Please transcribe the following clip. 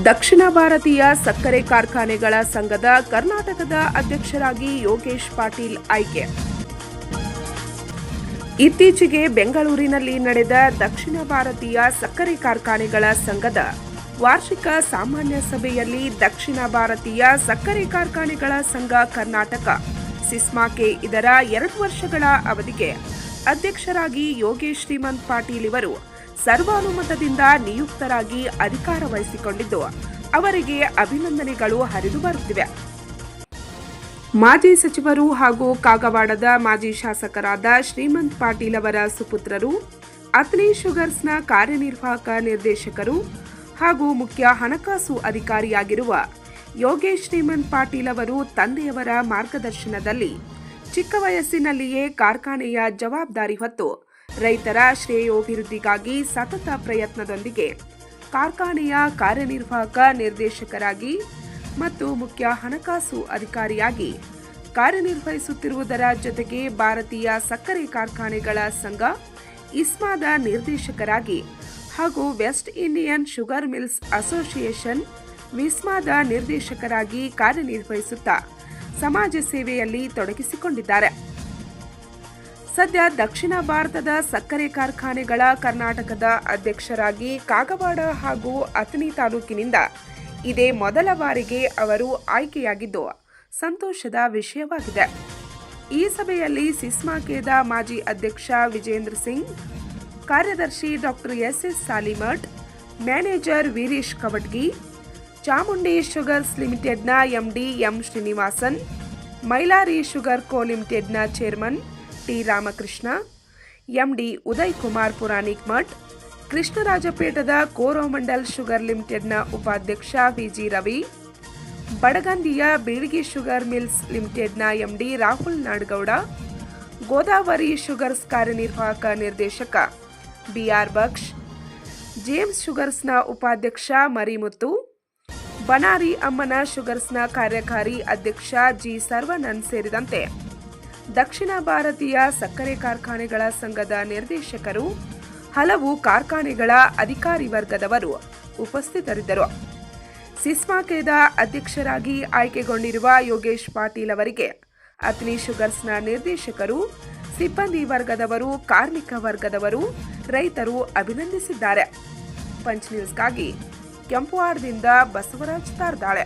ದಕ್ಷಿಣ ಭಾರತೀಯ ಸಕ್ಕರೆ ಕಾರ್ಖಾನೆಗಳ ಸಂಘದ ಕರ್ನಾಟಕದ ಅಧ್ಯಕ್ಷರಾಗಿ ಯೋಗೇಶ್ ಪಾಟೀಲ್ ಆಯ್ಕೆ. ಇತ್ತೀಚೆಗೆ ಬೆಂಗಳೂರಿನಲ್ಲಿ ನಡೆದ ದಕ್ಷಿಣ ಭಾರತೀಯ ಸಕ್ಕರೆ ಕಾರ್ಖಾನೆಗಳ ಸಂಘದ ವಾರ್ಷಿಕ ಸಾಮಾನ್ಯ ಸಭೆಯಲ್ಲಿ ದಕ್ಷಿಣ ಭಾರತೀಯ ಸಕ್ಕರೆ ಕಾರ್ಖಾನೆಗಳ ಸಂಘ ಕರ್ನಾಟಕ ಸಿಸ್ಮಾಕೆ ಇದರ ಎರಡು ವರ್ಷಗಳ ಅವಧಿಗೆ ಅಧ್ಯಕ್ಷರಾಗಿ ಯೋಗೇಶ್ ಶ್ರೀಮಂತ್ ಪಾಟೀಲ್ ಇವರು ಸರ್ವಾನುಮತದಿಂದ ನಿಯುಕ್ತರಾಗಿ ಅಧಿಕಾರ ವಹಿಸಿಕೊಂಡಿದ್ದು, ಅವರಿಗೆ ಅಭಿನಂದನೆಗಳು ಹರಿದು ಬರುತ್ತಿವೆ. ಮಾಜಿ ಸಚಿವರು ಹಾಗೂ ಕಾಗವಾಡದ ಮಾಜಿ ಶಾಸಕರಾದ ಶ್ರೀಮಂತ್ ಪಾಟೀಲ್ ಅವರ ಸುಪುತ್ರರು ಅತ್ನಿ ಶುಗರ್ಸ್ನ ಕಾರ್ಯನಿರ್ವಾಹಕ ನಿರ್ದೇಶಕರು ಹಾಗೂ ಮುಖ್ಯ ಹಣಕಾಸು ಅಧಿಕಾರಿಯಾಗಿರುವ ಯೋಗೇಶ್ ಶ್ರೀಮಂತ್ ಪಾಟೀಲ್ ಅವರು ತಂದೆಯವರ ಮಾರ್ಗದರ್ಶನದಲ್ಲಿ ಚಿಕ್ಕ ವಯಸ್ಸಿನಲ್ಲಿಯೇ ಕಾರ್ಖಾನೆಯ ಜವಾಬ್ದಾರಿ ಹೊತ್ತು ರೈತರ ಶ್ರೇಯೋಭಿವೃದ್ಧಿಗಾಗಿ ಸತತ ಪ್ರಯತ್ನದೊಂದಿಗೆ ಕಾರ್ಖಾನೆಯ ಕಾರ್ಯನಿರ್ವಾಹಕ ನಿರ್ದೇಶಕರಾಗಿ ಮತ್ತು ಮುಖ್ಯ ಹಣಕಾಸು ಅಧಿಕಾರಿಯಾಗಿ ಕಾರ್ಯನಿರ್ವಹಿಸುತ್ತಿರುವುದರ ಜೊತೆಗೆ ಭಾರತೀಯ ಸಕ್ಕರೆ ಕಾರ್ಖಾನೆಗಳ ಸಂಘ ಇಸ್ಮಾದ ನಿರ್ದೇಶಕರಾಗಿ ಹಾಗೂ West Indian Sugar Mills Association ವಿಸ್ಮಾದ ನಿರ್ದೇಶಕರಾಗಿ ಕಾರ್ಯನಿರ್ವಹಿಸುತ್ತಾ ಸಮಾಜ ಸೇವೆಯಲ್ಲಿ ತೊಡಗಿಸಿಕೊಂಡಿದ್ದಾರೆ. ಸದ್ಯ ದಕ್ಷಿಣ ಭಾರತದ ಸಕ್ಕರೆ ಕಾರ್ಖಾನೆಗಳ ಕರ್ನಾಟಕದ ಅಧ್ಯಕ್ಷರಾಗಿ ಕಾಗವಾಡ ಹಾಗೂ ಅಥಣಿ ತಾಲೂಕಿನಿಂದ ಇದೇ ಮೊದಲ ಬಾರಿಗೆ ಅವರು ಆಯ್ಕೆಯಾಗಿದ್ದು, ಸಂತೋಷದ ವಿಷಯವಾಗಿದೆ. ಈ ಸಭೆಯಲ್ಲಿ ಸಿಸ್ಮಾಕೇದ ಮಾಜಿ ಅಧ್ಯಕ್ಷ ವಿಜೇಂದ್ರ ಸಿಂಗ್, ಕಾರ್ಯದರ್ಶಿ doctor S S Salimath, manager Veeresh Kavatagi, Chamundi Sugars ಲಿಮಿಟೆಡ್ನ MD M Srinivasan, Mailari Sugar Co ಲಿಮಿಟೆಡ್ನ chairman T Ramakrishna, MD Uday Kumar Puranik Math ಕೃಷ್ಣರಾಜಪೇಟದ Coromandel sugar ಲಿಮಿಟೆಡ್ನ ಉಪಾಧ್ಯಕ್ಷ ವಿಜಿ ರವಿ, ಬಡಗಂದಿಯ ಬೀಳ್ಗಿ ಶುಗರ್ ಮಿಲ್ಸ್ ಲಿಮಿಟೆಡ್ನ ಎಂಡಿ ರಾಹುಲ್ ನಾಡಗೌಡ, ಗೋದಾವರಿ ಶುಗರ್ಸ್ ಕಾರ್ಯನಿರ್ವಾಹಕ ನಿರ್ದೇಶಕ ಬಿಆರ್ ಬಕ್ಷ್, ಜೇಮ್ಸ್ ಶುಗರ್ಸ್ನ ಉಪಾಧ್ಯಕ್ಷ ಮರಿಮುತ್ತು, ಬನಾರಿ ಅಮ್ಮನ ಶುಗರ್ಸ್ನ ಕಾರ್ಯಕಾರಿ ಅಧ್ಯಕ್ಷ ಜಿ. ಸರ್ವನಂದ್ ಸೇರಿದಂತೆ ದಕ್ಷಿಣ ಭಾರತೀಯ ಸಕ್ಕರೆ ಕಾರ್ಖಾನೆಗಳ ಸಂಘದ ನಿರ್ದೇಶಕರು, ಹಲವು ಕಾರ್ಖಾನೆಗಳ ಅಧಿಕಾರಿ ವರ್ಗದವರು ಉಪಸ್ಥಿತರಿದ್ದರು. ಸಿಸ್ಮಾಕೆದ ಅಧ್ಯಕ್ಷರಾಗಿ ಆಯ್ಕೆಗೊಂಡಿರುವ ಯೋಗೇಶ್ ಪಾಟೀಲ್ ಅವರಿಗೆ ಅತ್ನಿ ಶುಗರ್ಸ್ನ ನಿರ್ದೇಶಕರು, ಸಿಬ್ಬಂದಿ ವರ್ಗದವರು, ಕಾರ್ಮಿಕ ವರ್ಗದವರು, ರೈತರು ಅಭಿನಂದಿಸಿದ್ದಾರೆ. ಪಂಚ್ ನ್ಯೂಸ್ಗಾಗಿ ಕೆಂಪುವಾಡದಿಂದ ಬಸವರಾಜ್ ತಾರ್ದಾಳೆ.